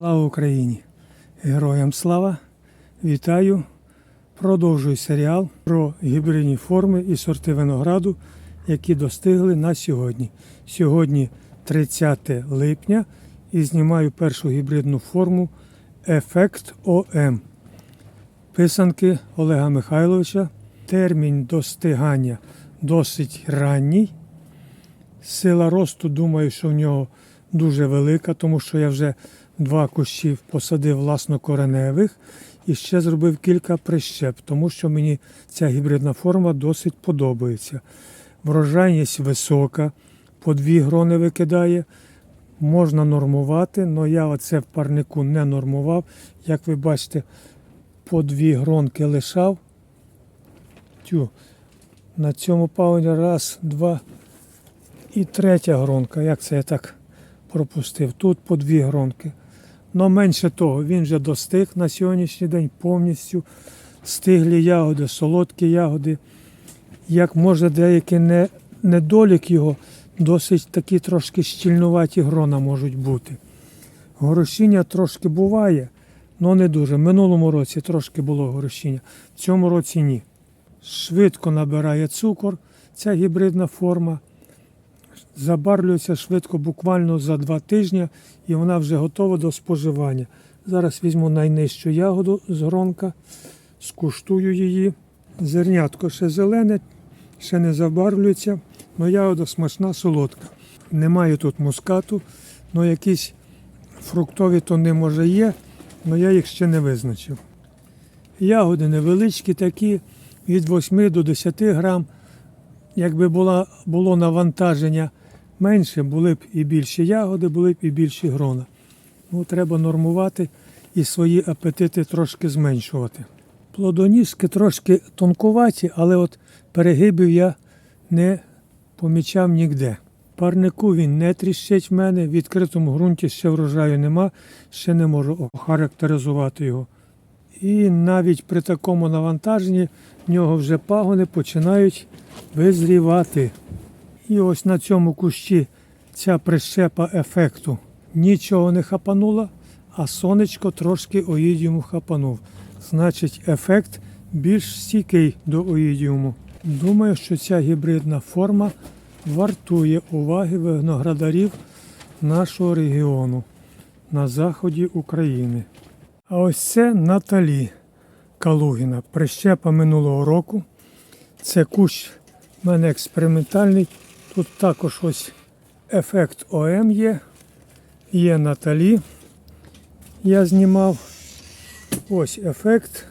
Слава Україні! Героям слава! Вітаю! Продовжую серіал про гібридні форми і сорти винограду, які достигли на сьогодні. Сьогодні 30 липня і знімаю першу гібридну форму Ефект ОМ. Писанки Олега Михайловича. Термін достигання досить ранній. Сила росту, думаю, що в нього дуже велика, тому що я вже два кущі посадив власнокореневих і ще зробив кілька прищеп, тому що мені ця гібридна форма досить подобається. Врожайність висока, по дві грони викидає. Можна нормувати, але я оце в парнику не нормував. Як ви бачите, по дві гронки лишав. Тю. На цьому пагоні раз, два і третя гронка. Як це я так пропустив? Тут по дві гронки. Но менше того, він вже достиг на сьогоднішній день повністю. Стиглі ягоди, солодкі ягоди. Як може деякий не, недолік його, досить такі трошки щільнуваті грона можуть бути. Горошіння трошки буває, але не дуже. В минулому році трошки було горошіння, в цьому році ні. Швидко набирає цукор, ця гібридна форма. Забарвлюється швидко, буквально за два тижні, і вона вже готова до споживання. Зараз візьму найнижчу ягоду з гронка, скуштую її. Зернятко ще зелене, ще не забарвлюється, але ягода смачна, солодка. Немає тут мускату, але якісь фруктові тони може є, але я їх ще не визначив. Ягоди невеличкі такі, від 8 до 10 грам. Якби була, було навантаження менше, були б і більші ягоди, були б і більші грона. Ну, треба нормувати і свої апетити трошки зменшувати. Плодоніжки трошки тонкуваті, але от перегибів я не помічав ніде. Парнику він не тріщить в мене, в відкритому ґрунті ще врожаю нема, ще не можу охарактеризувати його. І навіть при такому навантаженні в нього вже пагони починають визрівати. І ось на цьому кущі ця прищепа ефекту нічого не хапанула, а сонечко трошки оїдіуму хапанув. Значить, ефект більш стійкий до оїдіуму. Думаю, що ця гібридна форма вартує уваги виноградарів нашого регіону на заході України. А ось це Наталі Калугіна, прищепа минулого року. Це кущ в мене експериментальний. Тут також ось ефект ОМ є. Є Наталі. Я знімав. Ось ефект.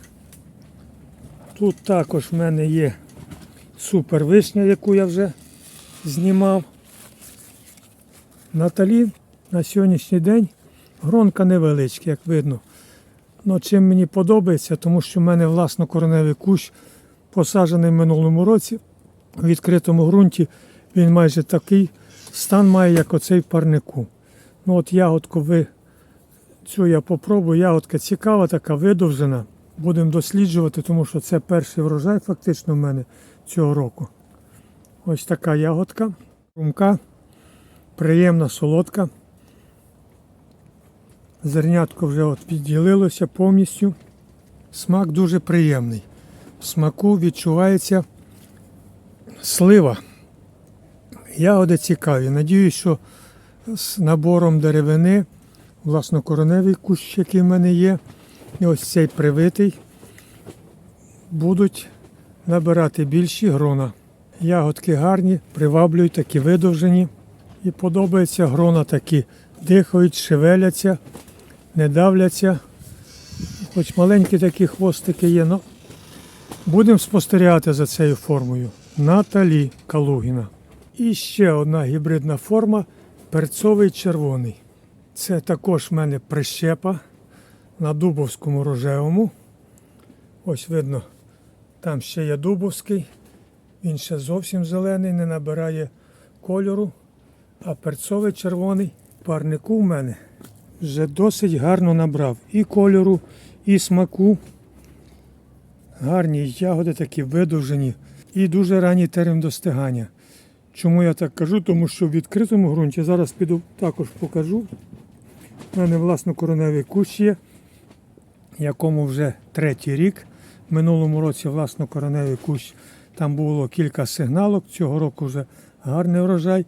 Тут також в мене є супер вишня, яку я вже знімав. Наталі на сьогоднішній день гронка невеличка, як видно. Ну, чим мені подобається, тому що в мене власно кореневий кущ посаджений в минулому році в відкритому ґрунті. Він майже такий стан має, як оцей парнику. Ну от ягодку ви цю я попробую. Ягодка цікава, така видовжена. Будемо досліджувати, тому що це перший врожай фактично в мене цього року. Ось така ягодка, румка, приємна, солодка. Зернятко вже от підділилося повністю. Смак дуже приємний. В смаку відчувається слива. Ягоди цікаві. Надіюсь, що з набором деревини, власнокороневий кущ, який в мене є, і ось цей привитий, будуть набирати більші грона. Ягодки гарні, приваблюють, такі видовжені. І подобаються грона такі. Дихають, шевеляться, не давляться. Хоч маленькі такі хвостики є, але будемо спостерігати за цією формою. Наталі Калугіна. І ще одна гібридна форма перцовий червоний. Це також в мене прищепа на дубовському рожевому. Ось видно, там ще є дубовський. Він ще зовсім зелений, не набирає кольору. А перцовий червоний парнику в мене вже досить гарно набрав і кольору, і смаку. Гарні ягоди такі видовжені і дуже ранній термін достигання. Чому я так кажу? Тому що в відкритому ґрунті зараз піду також покажу. У мене власнокороневий кущ є, якому вже третій рік. Минулому році власнокороневий кущ там було кілька сигналок. Цього року вже гарний врожай.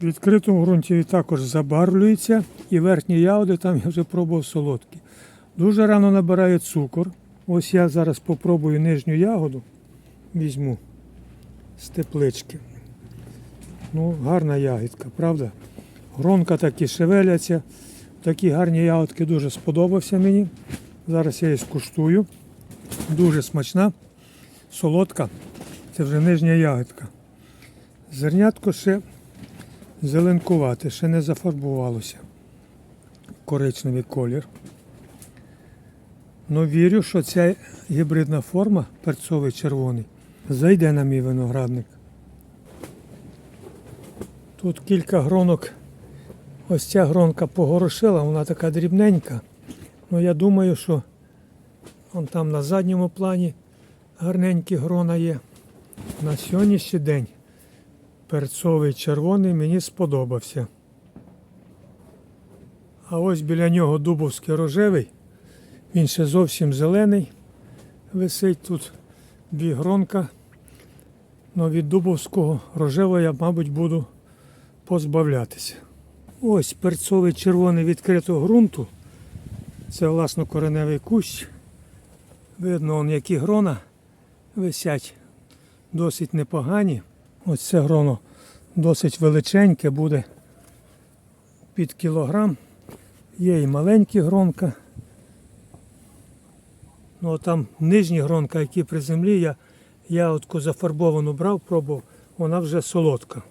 В відкритому ґрунті він також забарвлюється і верхні ягоди там я вже пробував солодкі. Дуже рано набирає цукор. Ось я зараз попробую нижню ягоду. Візьму з теплички. Ну, гарна ягідка, правда? Гронка такі шевеляться. Такі гарні ягодки дуже сподобався мені. Зараз я її скуштую. Дуже смачна, солодка. Це вже нижня ягодка. Зернятко ще зеленкувате, ще не зафарбувалося. Коричневий колір. Ну вірю, що ця гібридна форма, перцовий червоний, зайде на мій виноградник. Тут кілька гронок. Ось ця гронка погорошила, вона така дрібненька. Ну я думаю, що вон там на задньому плані гарненькі грона є. На сьогоднішній день перцовий червоний мені сподобався. А ось біля нього дубовський рожевий. Він ще зовсім зелений. Висить тут дві гронка. Ну від дубовського рожевого я, мабуть, буду позбавлятися. Ось перцовий червоний відкритого ґрунту. Це власно кореневий кущ. Видно, он, які грона висять досить непогані. Ось це гроно досить величеньке, буде під кілограм. Є і маленькі гронка. Ну а там нижні гронка, які при землі, я ягодку зафарбовану брав, пробував, вона вже солодка.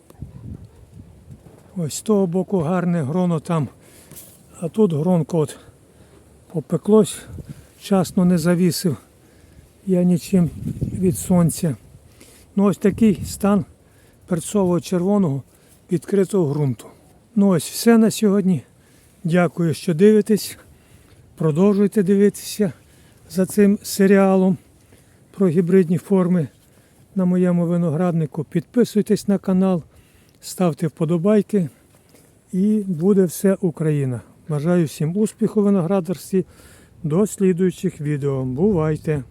Ось з того боку гарне гроно там. А тут гронко от попеклось, вчасно не завісив я нічим від сонця. Ну ось такий стан перцового червоного відкритого ґрунту. Ну ось все на сьогодні. Дякую, що дивитесь. Продовжуйте дивитися за цим серіалом про гібридні форми на моєму винограднику. Підписуйтесь на канал, ставте вподобайки і буде все Україна. Бажаю всім успіху в виноградарстві. До слідуючих відео. Бувайте!